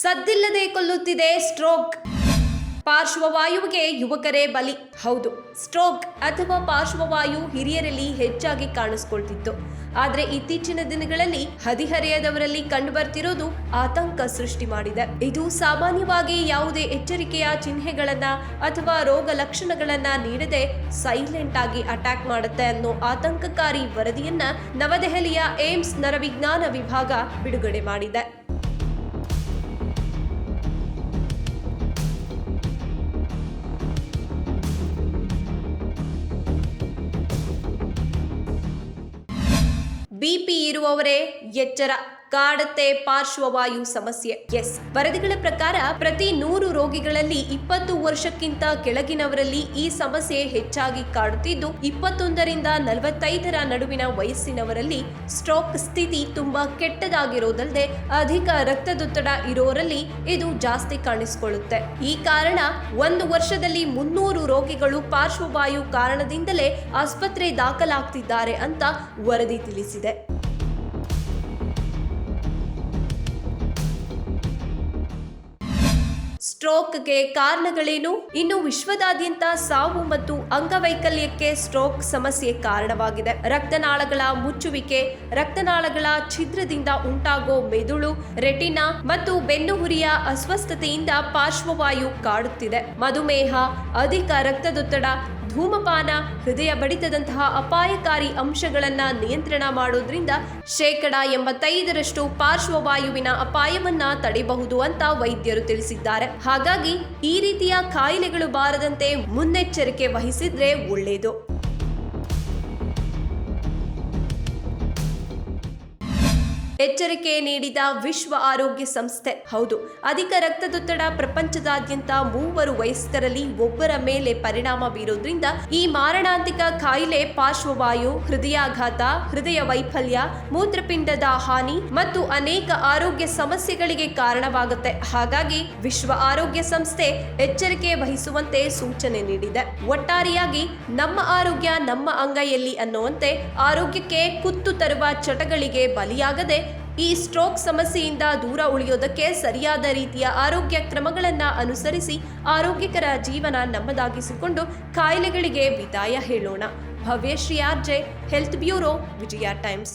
ಎಲ್ಲಿಲ್ಲದೆ ಕೊಲ್ಲುತ್ತಿದೆ stroke. ಪಾರ್ಶ್ವವಾಯುವಿಗೆ ಯುವಕರೇ ಬಲಿ. ಹೌದು, stroke ಅಥವಾ ಪಾರ್ಶ್ವವಾಯು ಹಿರಿಯರಲ್ಲಿ ಹೆಚ್ಚಾಗಿ ಕಾಣಿಸ್ಕೊಳ್ತಿತ್ತು. ಆದರೆ ಇತ್ತೀಚಿನ ದಿನಗಳಲ್ಲಿ ಹದಿಹರೆಯದವರಲ್ಲಿ ಕಂಡುಬರ್ತಿರೋದು ಆತಂಕ ಸೃಷ್ಟಿ ಮಾಡಿದೆ. ಇದು ಸಾಮಾನ್ಯವಾಗಿ ಯಾವುದೇ ಎಚ್ಚರಿಕೆಯ ಚಿಹ್ನೆಗಳನ್ನ ಅಥವಾ ರೋಗ ಲಕ್ಷಣಗಳನ್ನ ನೀಡದೆ ಸೈಲೆಂಟ್ ಆಗಿ ಅಟ್ಯಾಕ್ ಮಾಡುತ್ತೆ ಅನ್ನೋ ಆತಂಕಕಾರಿ ವರದಿಯನ್ನ ನವದೆಹಲಿಯ ಏಮ್ಸ್ ನರವಿಜ್ಞಾನ ವಿಭಾಗ ಬಿಡುಗಡೆ ಮಾಡಿದೆ. ಬಿಪಿ ಇರುವವರೇ ಎಚ್ಚರ. ಕಾಡುತ್ತೆ ಪಾರ್ಶ್ವವಾಯು ಸಮಸ್ಯೆ. ಎಸ್. ವರದಿಗಳ ಪ್ರಕಾರ ಪ್ರತಿ ನೂರು ರೋಗಿಗಳಲ್ಲಿ ಇಪ್ಪತ್ತು ವರ್ಷಕ್ಕಿಂತ ಕೆಳಗಿನವರಲ್ಲಿ ಈ ಸಮಸ್ಯೆ ಹೆಚ್ಚಾಗಿ ಕಾಡುತ್ತಿದ್ದು, ಇಪ್ಪತ್ತೊಂದರಿಂದ ನಲವತ್ತೈದರ ನಡುವಿನ ವಯಸ್ಸಿನವರಲ್ಲಿ ಸ್ಟ್ರೋಕ್ ಸ್ಥಿತಿ ತುಂಬಾ ಕೆಟ್ಟದಾಗಿರೋದಲ್ಲದೆ ಅಧಿಕ ರಕ್ತದೊತ್ತಡ ಇರೋರಲ್ಲಿ ಇದು ಜಾಸ್ತಿ ಕಾಣಿಸಿಕೊಳ್ಳುತ್ತೆ. ಈ ಕಾರಣ ಒಂದು ವರ್ಷದಲ್ಲಿ ಮುನ್ನೂರು ರೋಗಿಗಳು ಪಾರ್ಶ್ವವಾಯು ಕಾರಣದಿಂದಲೇ ಆಸ್ಪತ್ರೆ ದಾಖಲಾಗ್ತಿದ್ದಾರೆ ಅಂತ ವರದಿ ತಿಳಿಸಿದೆ. ಸ್ಟ್ರೋಕ್ಗೆ ಕಾರಣಗಳೇನು? ಇನ್ನು ವಿಶ್ವದಾದ್ಯಂತ ಸಾವು ಮತ್ತು ಅಂಗವೈಕಲ್ಯಕ್ಕೆ ಸ್ಟ್ರೋಕ್ ಸಮಸ್ಯೆ ಕಾರಣವಾಗಿದೆ. ರಕ್ತನಾಳಗಳ ಮುಚ್ಚುವಿಕೆ, ರಕ್ತನಾಳಗಳ ಛಿದ್ರದಿಂದ ಉಂಟಾಗೋ ಮೆದುಳು, ರೆಟಿನಾ ಮತ್ತು ಬೆನ್ನುಹುರಿಯ ಅಸ್ವಸ್ಥತೆಯಿಂದ ಪಾರ್ಶ್ವವಾಯು ಕಾಡುತ್ತಿದೆ. ಮಧುಮೇಹ, ಅಧಿಕ ರಕ್ತದೊತ್ತಡ ಧೂಮಪಾನ, ಹೃದಯ ಬಡಿತದಂತಹ ಅಪಾಯಕಾರಿ ಅಂಶಗಳನ್ನು ನಿಯಂತ್ರಣ ಮಾಡೋದ್ರಿಂದ ಶೇಕಡ ಎಂಬತ್ತೈದರಷ್ಟು ಪಾರ್ಶ್ವವಾಯುವಿನ ಅಪಾಯವನ್ನ ತಡೆಯಬಹುದು ಅಂತ ವೈದ್ಯರು ತಿಳಿಸಿದ್ದಾರೆ. ಹಾಗಾಗಿ ಈ ರೀತಿಯ ಕಾಯಿಲೆಗಳು ಬಾರದಂತೆ ಮುನ್ನೆಚ್ಚರಿಕೆ ವಹಿಸಿದ್ರೆ ಒಳ್ಳೆಯದು ಎಚ್ಚರಿಕೆ ನೀಡಿದ ವಿಶ್ವ ಆರೋಗ್ಯ ಸಂಸ್ಥೆ. ಹೌದು, ಅಧಿಕ ರಕ್ತದೊತ್ತಡ ಪ್ರಪಂಚದಾದ್ಯಂತ ಮೂವರು ವಯಸ್ಕರಲ್ಲಿ ಒಬ್ಬರ ಮೇಲೆ ಪರಿಣಾಮ ಬೀರೋದ್ರಿಂದ ಈ ಮಾರಣಾಂತಿಕ ಕಾಯಿಲೆ ಪಾರ್ಶ್ವವಾಯು, ಹೃದಯಾಘಾತ, ಹೃದಯ ವೈಫಲ್ಯ, ಮೂತ್ರಪಿಂಡದ ಹಾನಿ ಮತ್ತು ಅನೇಕ ಆರೋಗ್ಯ ಸಮಸ್ಯೆಗಳಿಗೆ ಕಾರಣವಾಗುತ್ತೆ. ಹಾಗಾಗಿ ವಿಶ್ವ ಆರೋಗ್ಯ ಸಂಸ್ಥೆ ಎಚ್ಚರಿಕೆ ವಹಿಸುವಂತೆ ಸೂಚನೆ ನೀಡಿದೆ. ಒಟ್ಟಾರೆಯಾಗಿ ನಮ್ಮ ಆರೋಗ್ಯ ನಮ್ಮ ಅಂಗೈಯಲ್ಲಿ ಅನ್ನುವಂತೆ ಆರೋಗ್ಯಕ್ಕೆ ಕುತ್ತು ತರುವ ಚಟಗಳಿಗೆ ಬಲಿಯಾಗದೆ ಈ ಸ್ಟ್ರೋಕ್ ಸಮಸ್ಯೆಯಿಂದ ದೂರ ಉಳಿಯೋದಕ್ಕೆ ಸರಿಯಾದ ರೀತಿಯ ಆರೋಗ್ಯ ಕ್ರಮಗಳನ್ನು ಅನುಸರಿಸಿ ಆರೋಗ್ಯಕರ ಜೀವನ ನಮ್ಮದಾಗಿಸಿಕೊಂಡು ಕಾಯಿಲೆಗಳಿಗೆ ವಿದಾಯ ಹೇಳೋಣ. Bhavyashree R J health bureau Vijaya times.